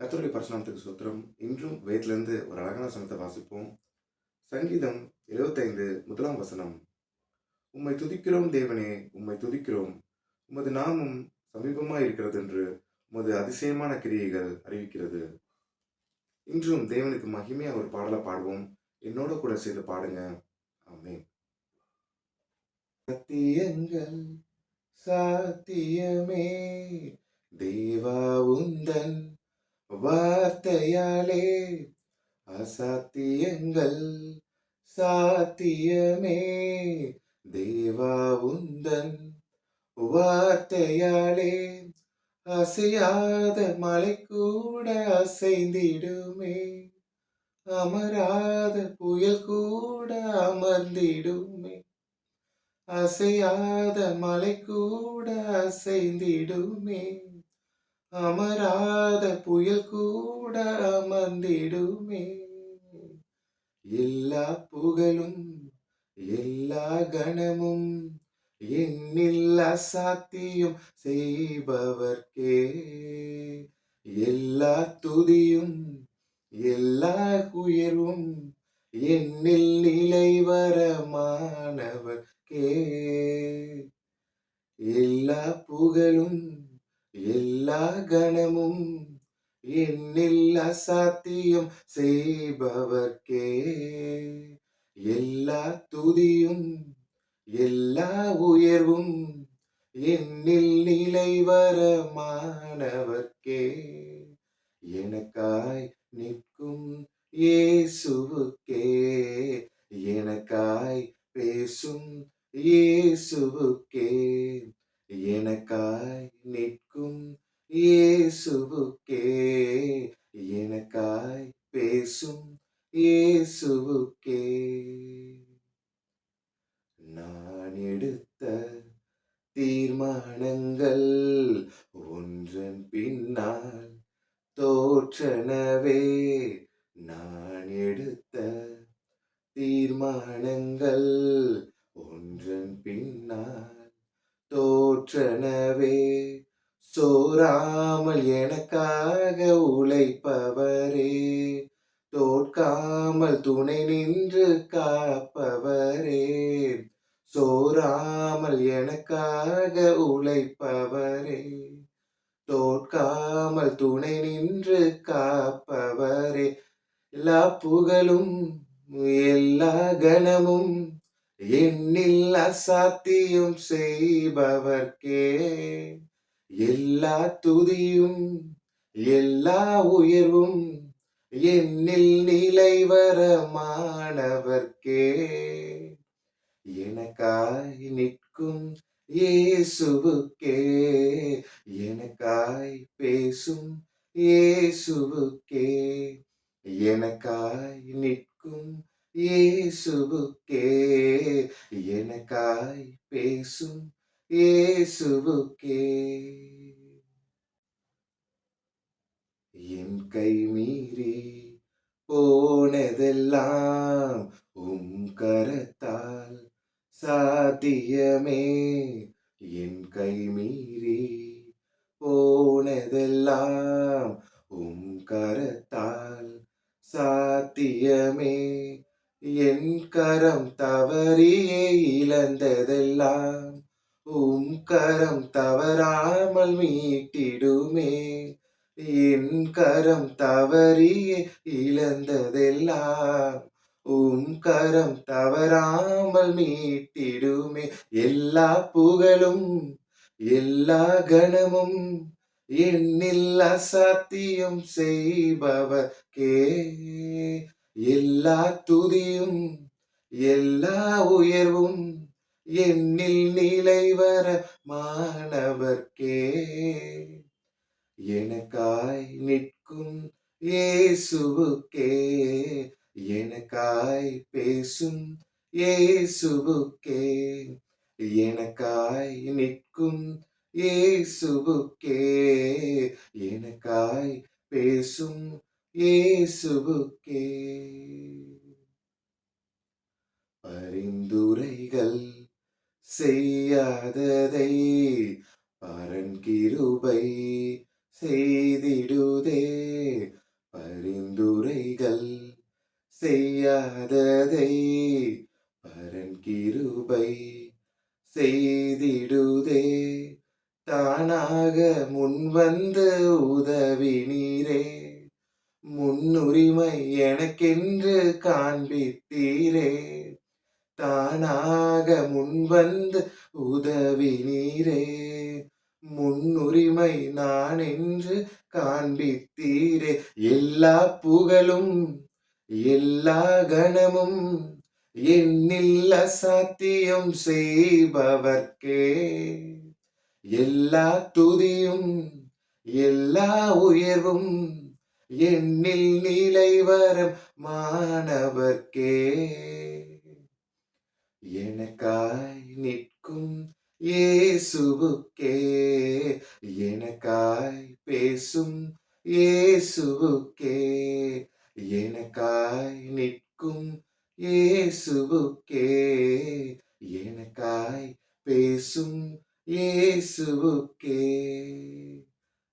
கத்தருடைய பரிசுநாமத்துக்கு சுத்திரம் இன்றும் வேதத்திலிருந்து ஒரு அழகான சனத்தை வாசிப்போம். சங்கீதம் 75 முதலாம் வசனம். உம்மை துதிக்கிறோம் தேவனே உம்மை துதிக்கிறோம். உமது நாமும் சமீபமாக இருக்கிறது என்று உமது அதிசயமான கிரியைகள் அறிவிக்கிறது. இன்றும் தேவனுக்கு மகிமையாக ஒரு பாடலை பாடுவோம். என்னோட கூட சேர்ந்து பாடுங்க. ஆமென். சத்தியங்கள் சாத்தியமே தேவா உந்தன் வார்த்தையாலே அசாத்தியங்கள் சாத்தியமே. தேவா உந்தன் வார்த்தையாலே அசையாத மலை கூட அசைந்திடுமே. அமராத புயல் கூட அமர்ந்திடுமே. அசையாத மலை கூட அசைந்திடுமே. அமராத புயல் கூட அமர்ந்திடுமே. எல்லா புகழும் எல்லா கணமும் எண்ணில் அசாத்தியம் செய்பவர்க்கே. எல்லா துதியும் எல்லா உயர்வும் என்னில் நிலைவரமானவர்க்கே எல்லா புகழும் எல்லா கணமும் என்னில் அசாத்தியம் செய்பவர்க்கே. எல்லா துதியும் எல்லா உயர்வும் என்னில் நிலை நிலைவரமானவர்க்கே எனக்காய் நிற்கும் இயேசுவுக்கே எனக்காய் பேசும் இயேசுவுக்கே எனக்காய் நிற்கும் இயேசுவுக்கே எனக்காய் பேசும் இயேசுவுக்கே நான் எடுத்த தீர்மானங்கள் ஒன்றன் பின்னால் தோற்றனவே நான் எடுத்த தீர்மானங்கள் ஒன்றன் பின்னால் தோற்றனவே சோராமல் எனக்கா சோராமல் துணை நின்று காப்பவரே. சோராமல் எனக்காக உழைப்பவரே. தோற்காமல் துணை நின்று காப்பவரே. எல்லா புகழும் எல்லா கணமும் எண்ணில் அசாத்தியம் செய்பவர்க்கே. எல்லா துதியும் எல்லா உயர்வும் என்னில் நிலைவரமானவர்க்கே எனக்காய் நிற்கும் இயேசுவுக்கே. எனக்காய் பேசும் இயேசுவுக்கே. எனக்காய் நிற்கும் இயேசுவுக்கே. எனக்காய் பேசும் இயேசுவுக்கே. என் கை மீறி போனதெல்லாம் உம் கரத்தால் சாத்தியமே. என் கை மீறி போனதெல்லாம் உம் கரத்தால் சாத்தியமே. என் கரம் தவறியே இழந்ததெல்லாம் உம் கரம் தவறாமல் மீட்டிடுமே. என் கரம் தவறி இழந்ததெல்லாம். உம் கரம் தவறாமல் மீட்டிடுமே எல்லா புகழும் எல்லா கணமும் என்னில் அசாத்தியம் செய்பவர்க்கே எல்லா துதியும் எல்லா உயர்வும். என்னில் நிலைவர மாணவர்க்கே எனக்காய் நிற்கும் இயேசுவுக்கே எனக்காய் பேசும் இயேசுவுக்கே எனக்காய் நிற்கும் இயேசுவுக்கே எனக்காய் பேசும் இயேசுவுக்கே. பரிந்துரைகள் செய்யாததை பரன் கிருபை செய்திடுதே பரிந்துரைகள் செய்யாததை பரன் கிருபை செய்திடுதே தானாக முன்வந்து உதவி நீரே முன்னுரிமை எனக்கென்று காண்பித்தீரே. தானாக முன்வந்து உதவி நீரே முன்னுரிமை நான் என்று காண்பித்தீரே. எல்லா புகழும் எல்லா கணமும் என்னில் அசாத்தியம் செய்பவர்க்கே. எல்லா துதியும் எல்லா உயர்வும் என்னில் நிலைவரம் மாணவர்க்கே. எனக்காய் நிற்கும் இயேசுவுக்கே. எனக்காய் பேசும் இயேசுவுக்கே. எனக்காய் நிற்கும் இயேசுவுக்கே. எனக்காய் பேசும் இயேசுவுக்கே.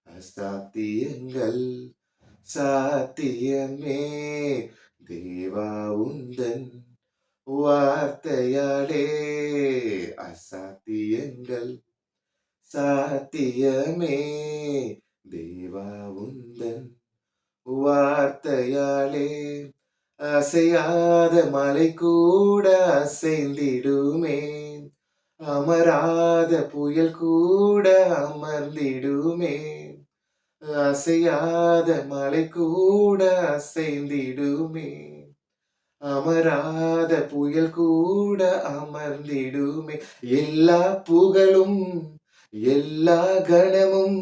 அசாத்தியங்கள் சாத்தியமே. தேவா உந்தன் வார்த்தையாலே அசாத்தியங்கள் சாத்தியமே. தேவா உந்தன் வார்த்தையாலே அசையாத மலை கூட அசைந்திடுமே. அமராத புயல் கூட அமர்ந்திடுமே. அசையாத மலை கூட அசைந்திடுமே. அமராத புயல் கூட அமர்ந்திடுமே. எல்லா புகழும் எல்லா கணமும்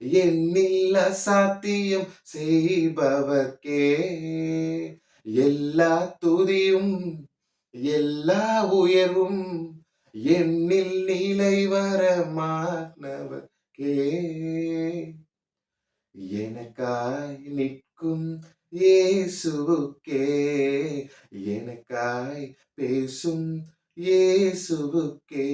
என்னில் அசாத்தியம் செய்பவர்க்கே. எல்லா துதியும் எல்லா உயர்வும் என்னில் நிலை வர மாணவர்க்கே. எனக்காய் நிற்க நிற்கும் இயேசுவுக்கே. எனக்காய் பேசும் இயேசுவுக்கே.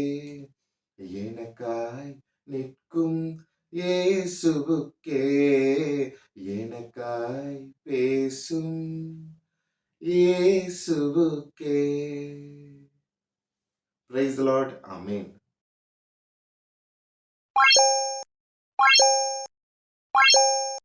எனக்காய் நிற்கும் இயேசுவுக்கே. எனக்காய் பேசும் இயேசுவுக்கே. Praise lord amen Thank you.